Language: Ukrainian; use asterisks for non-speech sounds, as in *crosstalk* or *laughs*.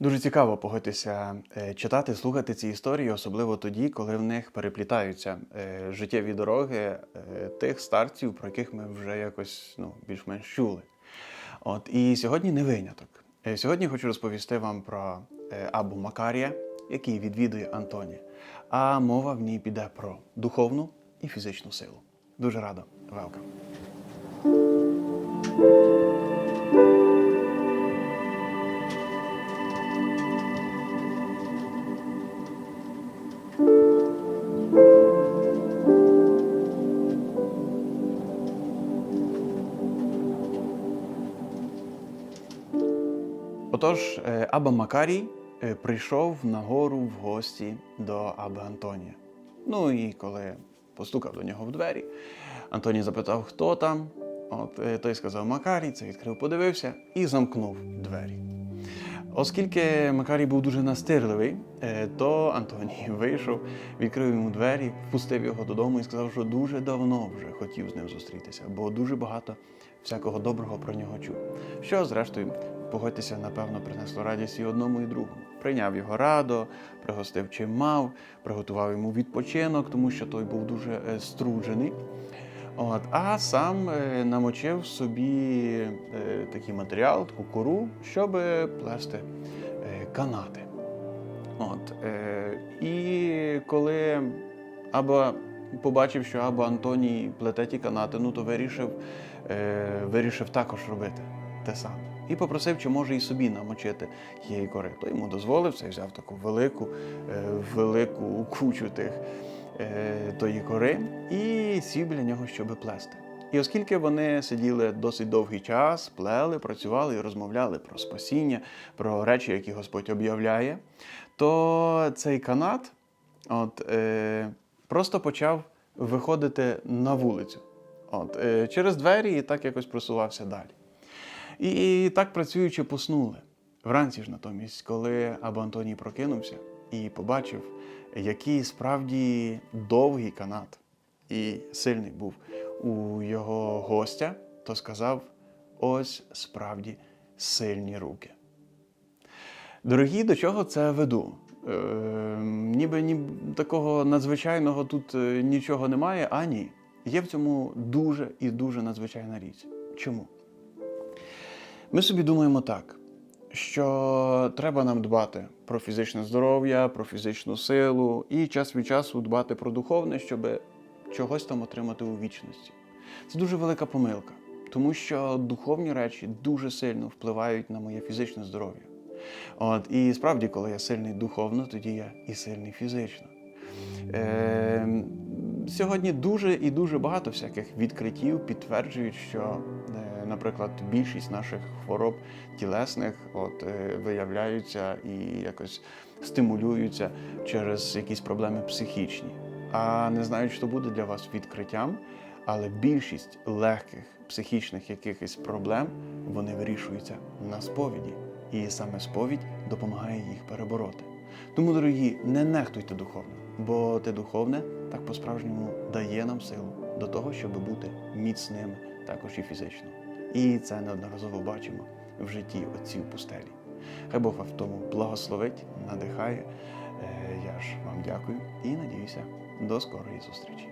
Дуже цікаво погодитися е, читати, слухати ці історії, особливо тоді, коли в них переплітаються е, життєві дороги е, тих старців, про яких ми вже якось ну, більш-менш чули. От і сьогодні не виняток. Сьогодні хочу розповісти вам про Абу Макарія, який відвідує Антонія. А мова в ній піде про духовну і фізичну силу. Дуже радо. Welcome. Отож, е, Аба Макарій е, прийшов на гору в гості до Аби Антонія. Ну і коли постукав до нього в двері, Антоній запитав, хто там. От е, той сказав Макарій, це відкрив, подивився і замкнув двері. Оскільки Макарій був дуже настирливий, то Антоній *laughs* вийшов, відкрив йому двері, впустив його додому і сказав, що дуже давно вже хотів з ним зустрітися, бо дуже багато всякого доброго про нього чув. Що, зрештою, погодьтеся, напевно, принесло радість і одному, і другому. Прийняв його радо, пригостив чим мав, приготував йому відпочинок, тому що той був дуже е, струджений. От, а сам е, намочив собі е, такий матеріал, таку кору, щоб плести канати. От, і коли Аба побачив, що Аба Антоній плете ті канати, ну то вирішив, вирішив також робити те саме. І попросив, чи може і собі намочити тієї кори. То йому дозволив, це взяв таку велику, е, велику кучу тих е, тої кори і сів біля нього, щоби плести. І оскільки вони сиділи досить довгий час, плели, працювали і розмовляли про спасіння, про речі, які Господь об'являє, то цей канат от, е, просто почав виходити на вулицю. От, е, через двері і так якось просувався далі. І, так працюючи, поснули. Вранці ж натомість, коли Або Антоній прокинувся і побачив, який справді довгий канат і сильний був у його гостя, то сказав: ось справді сильні руки. Дорогі, до чого це веду? Е, ніби ні, такого надзвичайного тут е, нічого немає, а ні. Є в цьому дуже і дуже надзвичайна річ. Чому? Ми собі думаємо так, що треба нам дбати про фізичне здоров'я, про фізичну силу і час від часу дбати про духовне, щоб чогось там отримати у вічності. Це дуже велика помилка, тому що духовні речі дуже сильно впливають на моє фізичне здоров'я. От, і справді, коли я сильний духовно, тоді я і сильний фізично. Е, сьогодні дуже і дуже багато всяких відкриттів підтверджують, що, наприклад, більшість наших хвороб тілесних от, е, виявляються і якось стимулюються через якісь проблеми психічні. А не знаю, що буде для вас відкриттям, але більшість легких психічних якихось проблем вони вирішуються на сповіді. І саме сповідь допомагає їх перебороти. Тому, дорогі, не нехтуйте духовним, бо те духовне так по-справжньому дає нам силу до того, щоб бути міцними, також і фізично. І це неодноразово бачимо в житті отців пустелі. Хай Бог вас в тому благословить, надихає. Е, Я ж вам дякую і надіюся до скорої зустрічі.